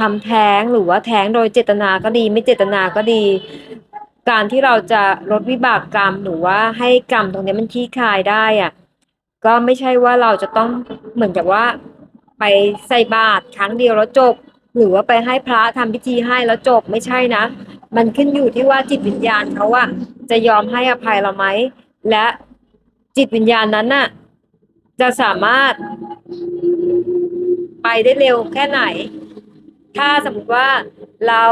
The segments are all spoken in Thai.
ทำแท้งหรือว่าแท้งโดยเจตนาก็ดี ไม่เจตนาก็ดี การที่เราจะลดวิบากกรรมหรือว่าให้กรรมตรงนี้มันคลี่คลายได้อะก็ไม่ใช่ว่าเราจะต้องเหมือนกับว่า ไปใส่บาตรครั้งเดียวแล้วจบ หรือว่าไปให้พระทำพิธีให้แล้วจบไม่ใช่นะ มันขึ้นอยู่ที่ว่าจิตวิญญาณเขาอะจะยอมให้อภัยเราไหมและจิตวิญญาณนั้นน่ะ จะสามารถไปได้เร็วแค่ไหน ถ้าสมมติว่าเรา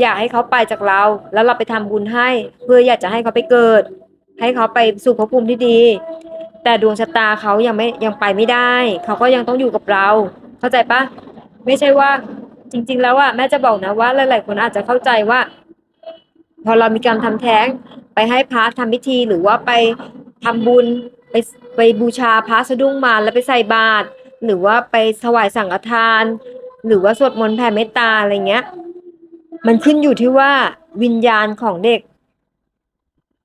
อยากให้เขาไปจากเรา แล้วเราไปทำบุญให้ เพื่ออยากจะให้เขาไปเกิด ให้เขาไปสู่ภพภูมิที่ดี แต่ดวงชะตาเขายังไม่ยังไปไม่ได้ เขาก็ยังต้องอยู่กับเรา เข้าใจปะไม่ใช่ว่าจริง ๆ แล้วอะแม่จะบอกนะว่า หลายๆคนอาจจะเข้าใจว่า พอเรามีการทำแท้ง ไปให้พระทำพิธีหรือว่าไปทำบุญไปไปบูชาพระสะดุ้งมาแล้วไปใส่บาตรหรือว่าไปถวายสังฆทาน หรือว่าสวดมนต์แผ่เมตตาอะไรเงี้ย มันขึ้นอยู่ที่ว่าวิญญาณของเด็ก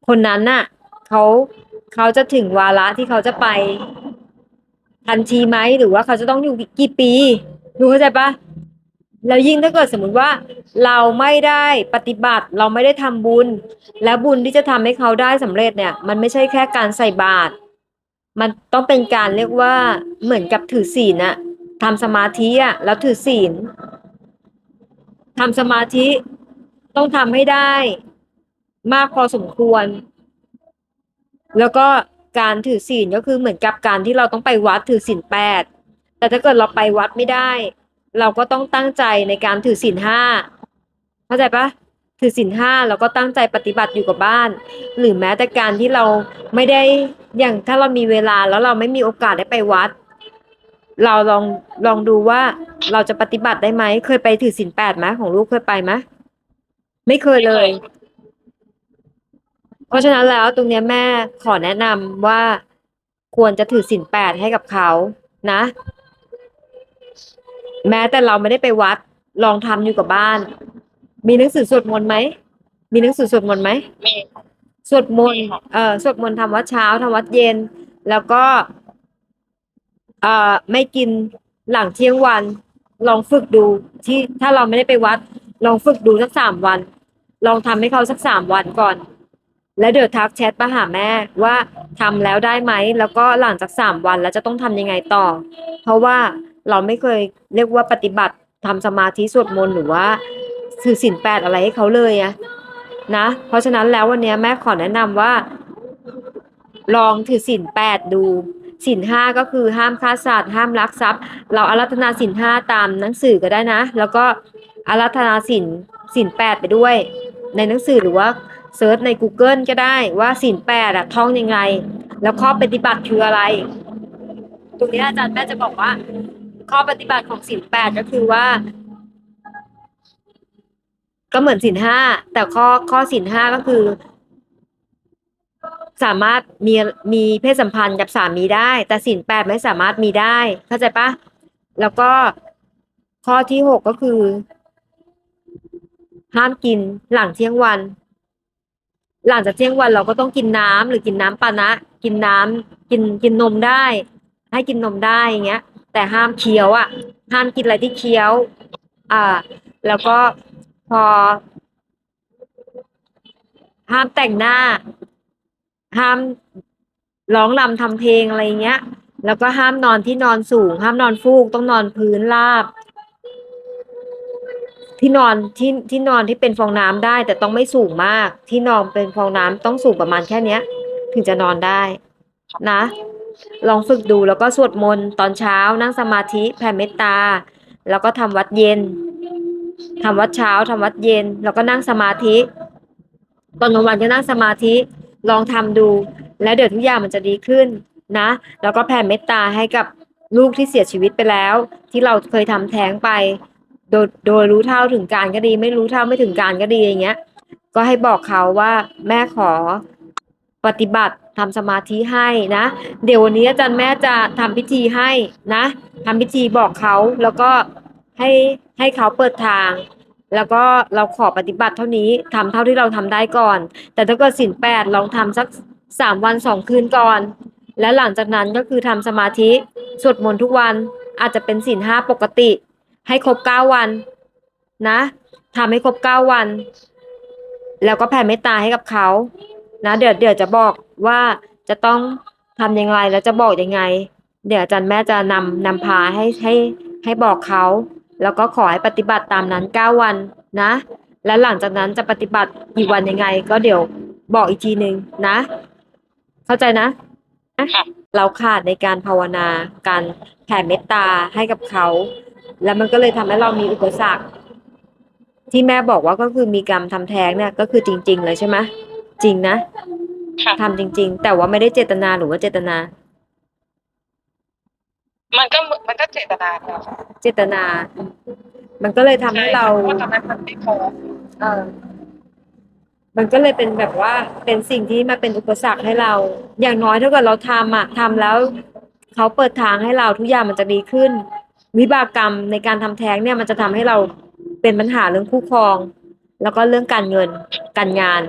คนนั้นน่ะเขาเขาจะถึงวาระที่เขาจะไปทันทีไหมหรือว่าเขาจะต้องอยู่กี่ปีดูเข้าใจปะแล้วยิ่งถ้าเกิดสมมุติว่า เราไม่ได้ปฏิบัติ เราไม่ได้ทำบุญ และบุญที่จะทำให้เขาได้สำเร็จเนี่ย มันไม่ใช่แค่การใส่บาตรมันต้องเป็นการเรียกว่าเหมือนกับถือศีลอะ ทำสมาธิอะแล้วถือศีลทำสมาธิต้องทำให้ได้ มากพอสมควร แล้วก็การถือศีลก็คือเหมือนกับการที่เราต้องไปวัดถือศีลแปดแต่ถ้าเกิดเราไปวัดไม่ได้ เราก็ต้องตั้งใจในการถือศีลห้าเข้าใจปะถือศีลห้าเราก็ตั้งใจปฏิบัติอยู่กับบ้าน หรือแม้แต่การที่เราไม่ได้อย่างถ้าเรามีเวลาแล้วเราไม่มีโอกาสได้ไปวัด เราลองลองดูว่าเราจะปฏิบัติได้ไหม เคยไปถือศีลแปดไหมของลูกเคยไปไหมไม่เคยเลย เพราะฉะนั้นแล้วตรงเนี้ยแม่ขอแนะนำว่าควรจะถือศีลแปดให้กับเขานะ แม้แต่เราไม่ได้ไปวัด ลองทำอยู่กับบ้าน มีหนังสือสวดมนต์ไหมมีหนังสือสวดมนต์ไหมมีสวดมนต์มีค่ะเอ่อสวดมนต์ทำวัดเช้าทำวัดเย็น แล้วก็ เอ่อไม่กินหลังเที่ยงวัน ลองฝึกดูที่ถ้าเราไม่ได้ไปวัด ลองฝึกดูสักสามวัน ลองทำให้เขาสักสามวันก่อน แล้วเดี๋ยวทักแชทมาหาแม่ว่าทำแล้วได้ไหม แล้วก็หลังจากสามวันแล้วจะต้องทำยังไงต่อ เพราะว่าเราไม่เคยเรียกว่าปฏิบัติทำสมาธิสวดมนต์หรือว่าสื่อสินแปดอะไรให้เขาเลยอะนะ เพราะฉะนั้นแล้ววันนี้แม่ขอแนะนำว่า ลองถือศีลแปดดู ศีลห้าก็คือห้ามฆ่าสัตว์ห้ามลักทรัพย์ เราอารัธนาศีลห้าตามหนังสือก็ได้นะ แล้วก็อารัธนาศีลศีลแปดไปด้วย ในหนังสือหรือว่าเซิร์ชใน Google ก็ได้ว่าศีลแปดอะท่องยังไง แล้วข้อปฏิบัติคืออะไร ตรงนี้อาจารย์แม่จะบอกว่า ข้อปฏิบัติของศีลแปดก็คือว่า ก็เหมือนศีลห้าแต่ข้อข้อศีลห้าก็คือ สามารถมีมีเพศสัมพันธ์กับสามีได้ แต่ศีลแปดไม่สามารถมีได้ เข้าใจปะแล้วก็ข้อที่หกก็คือ ห้ามกินหลังเที่ยงวัน หลังจากเที่ยงวันเราก็ต้องกินน้ำหรือกินน้ำปานะ กินน้ำกินกินนมได้ ให้กินนมได้อย่างเงี้ย แต่ห้ามเคี้ยวอะ ห้ามกินอะไรที่เคี้ยว อ่า แล้วก็พอห้ามแต่งหน้า ห้ามร้องรำทำเพลงอะไรเงี้ย แล้วก็ห้ามนอนที่นอนสูง ห้ามนอนฟูกต้องนอนพื้นราบ ที่นอนที่ที่นอนที่เป็นฟองน้ำได้ แต่ต้องไม่สูงมาก ที่นอนเป็นฟองน้ำต้องสูงประมาณแค่เนี้ย ถึงจะนอนได้นะ ลองฝึกดูแล้วก็สวดมนต์ตอนเช้านั่งสมาธิแผ่เมตตา แล้วก็ทำวัดเย็นทำวัดเช้าทำวัดเย็น แล้วก็นั่งสมาธิ ตอนกลางวันก็นั่งสมาธิ ลองทำดู แล้วเดี๋ยวทุกอย่างมันจะดีขึ้นนะ แล้วก็แผ่เมตตาให้กับลูกที่เสียชีวิตไปแล้ว ที่เราเคยทำแท้งไป โดยโดยรู้เท่าถึงการก็ดี ไม่รู้เท่าไม่ถึงการก็ดีอย่างเงี้ย ก็ให้บอกเขาว่าแม่ขอปฏิบัติทำสมาธิให้นะ เดี๋ยววันนี้อาจารย์แม่จะทำพิธีให้นะทำพิธีบอกเขาแล้วก็ให้ให้เขาเปิดทาง แล้วก็เราขอปฏิบัติเท่านี้ทำเท่าที่เราทำได้ก่อน แต่ถ้าเกิดสินแปดลองทำสักสามวันสองคืนก่อน และหลังจากนั้นก็คือทำสมาธิสวดมนต์ทุกวันอาจจะเป็นสินห้าปกติ ให้ครบเก้าวันนะทำให้ครบเก้าวัน แล้วก็แผ่เมตตาให้กับเขานะเดี๋ยวเดี๋ยวจะบอกว่าจะต้องทำยังไงแล้วจะบอกยังไง เดี๋ยวอาจารย์แม่จะนำนำพาให้ให้ให้บอกเขา แล้วก็ขอให้ปฏิบัติตามนั้นเก้าวันนะ แล้วหลังจากนั้นจะปฏิบัติกี่วันยังไง ก็เดี๋ยวบอกอีกทีหนึ่งนะ เข้าใจนะค่ะเราขาดในการภาวนา การแผ่เมตตาให้กับเขา แล้วมันก็เลยทำให้เรามีอุปสรรค ที่แม่บอกว่าก็คือมีกรรมทำแท้งเนี่ย ก็คือจริง ๆ เลยใช่ไหมจริงนะค่ะทำจริง ๆ แต่ว่าไม่ได้เจตนาหรือว่าเจตนา มันก็มันก็เจตนาแล้วค่ะเจตนา มันก็เลยทำให้เราเพราะว่าตอนนั้นมันไม่พอเออมันก็เลยเป็นแบบว่าเป็นสิ่งที่มาเป็นอุปสรรคให้เรา อย่างน้อยถ้าเกิดเราทำอะทำแล้วเขาเปิดทางให้เราทุกอย่างมันจะดีขึ้น วิบากกรรมในการทำแท้งเนี่ยมันจะทำให้เราเป็นปัญหาเรื่องคู่ครอง แล้วก็เรื่องการเงินการงาน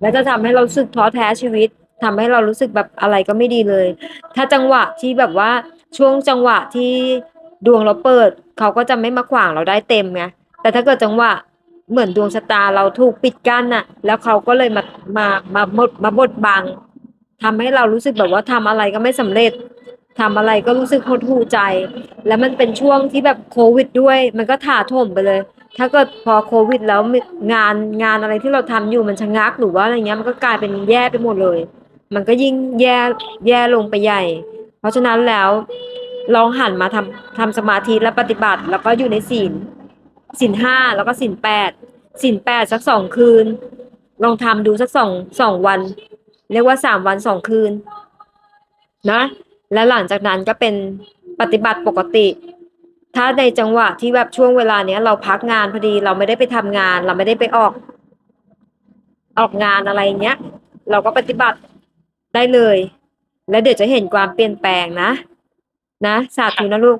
แล้วจะทำให้เรารู้สึกท้อแท้ชีวิตทำให้เรารู้สึกแบบอะไรก็ไม่ดีเลย ถ้าจังหวะที่แบบว่า ช่วงจังหวะที่ดวงเราเปิด เขาก็จะไม่มาขวางเราได้เต็มไงแต่ถ้าเกิดจังหวะเหมือนดวงชะตาเราถูกปิดกั้นน่ะ แล้วเขาก็เลยมามามาบดมาบดบังทำให้เรารู้สึกแบบว่าทำอะไรก็ไม่สำเร็จทำอะไรก็รู้สึกหดหู่ใจ แล้วมันเป็นช่วงที่แบบโควิดด้วย มันก็ถาโถมไปเลย ถ้าเกิดพอโควิดแล้วงานงานอะไรที่เราทำอยู่มันชะงักหรือว่าอะไรเงี้ยมันก็กลายเป็นแย่ไปหมดเลย มันก็ยิ่งแย่แย่ลงไปใหญ่ เพราะฉะนั้นแล้ว ลองหันมาทำทำสมาธิและปฏิบัติ แล้วก็อยู่ในศีลศีลห้าแล้วก็ศีลแปดศีลแปดสักสองคืน ลองทำดูสักสองสองวัน เรียกว่าสามวันสองคืนนะแล้วหลังจากนั้นก็เป็นปฏิบัติปกติ ถ้าในจังหวะที่แบบช่วงเวลาเนี้ย เราพักงานพอดีเราไม่ได้ไปทำงาน เราไม่ได้ไปออก ออกงานอะไรเนี้ย เราก็ปฏิบัติได้เลย แล้วเดี๋ยวจะเห็นความเปลี่ยนแปลงนะ นะสาธุนะลูก